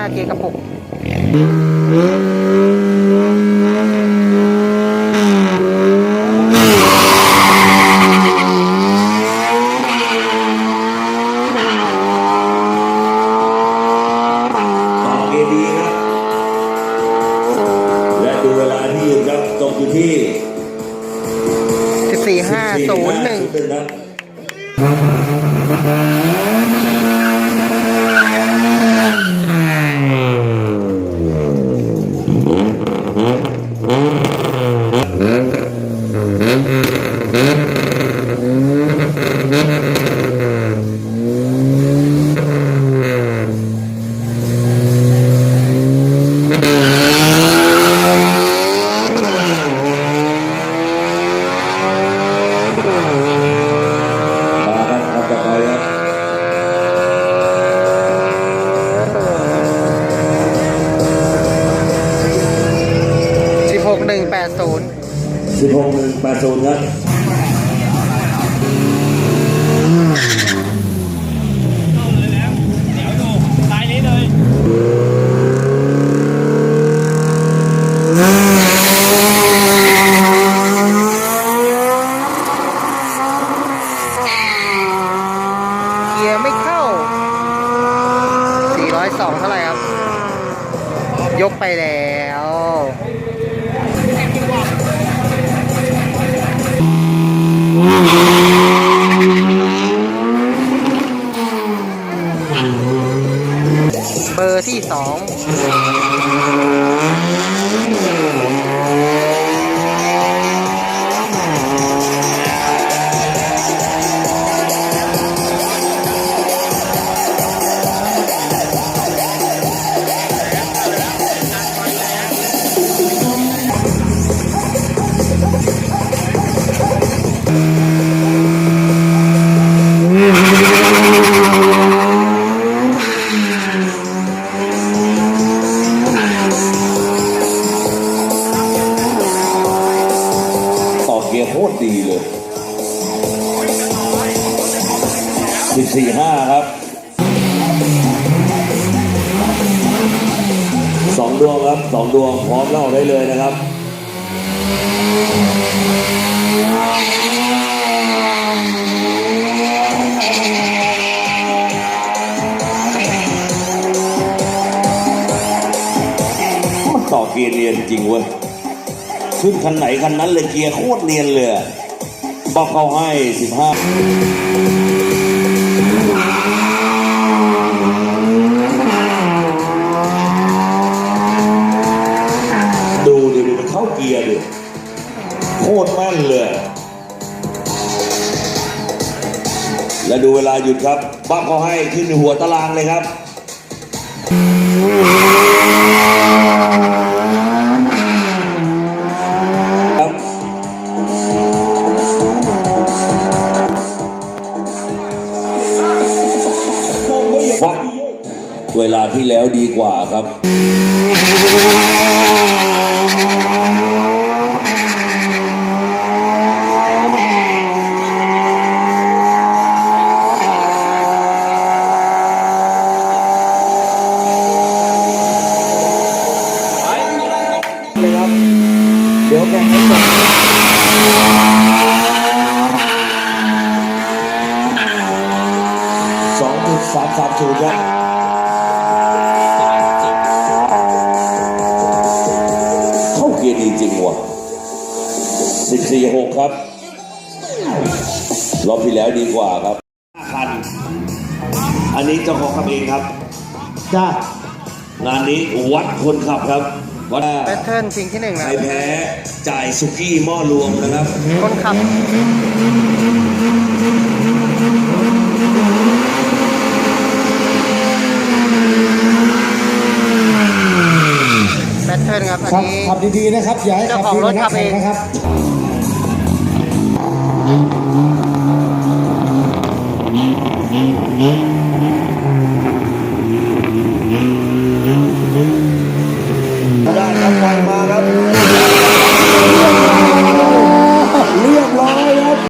าเกียร์กระปุกต่อเกมดีครับและดูเวลาที่ยืนครับตกอยู่ที่14 5 สิบหกหนึ่งแปดศูนย์ครับลายนี้เลยเกียร์ไม่เข้า402เท่าไหร่ครับยกไปแล้ว เบอร์ที่สอง ยโคตรดีเลยสิบสี่ห้าครับสองดวงครับสองดวงพร้อมเล่าได้เลยนะครับมันต่อเกียร์เนียนจริงเว้ย ขึ้นคันไหนคันนั้นเลยเกียร์โคตรเนียนเลยบอกเขาให้สิบห้าดูดิดูมันเข้าเกียร์ดิโคตรแม่นเลย และดูเวลาหยุดครับบ้าเขาให้ขึ้นหัวตารางเลยครับครับ เวลาที่แล้วดีกว่าครับ เลยครับ เดี๋ยวแข่งให้จบสองจุดสามสามศูนย์ครับ 14 6 ครับ รอบที่แล้วดีกว่าครับคัน อันนี้เจ้าของขัเองครับ จ้างานนี้วัดคนขับครับวัดแพทเทิร์นสิ่งที่หนึ่งนะใครแพ้ จ่ายสุกี้หม้อรวมนะครับ คนขับ แพทเทิร์นครับ อันขับนี้ ขับดีๆนะครับ อย่าให้ขับของรถนะครับ ไ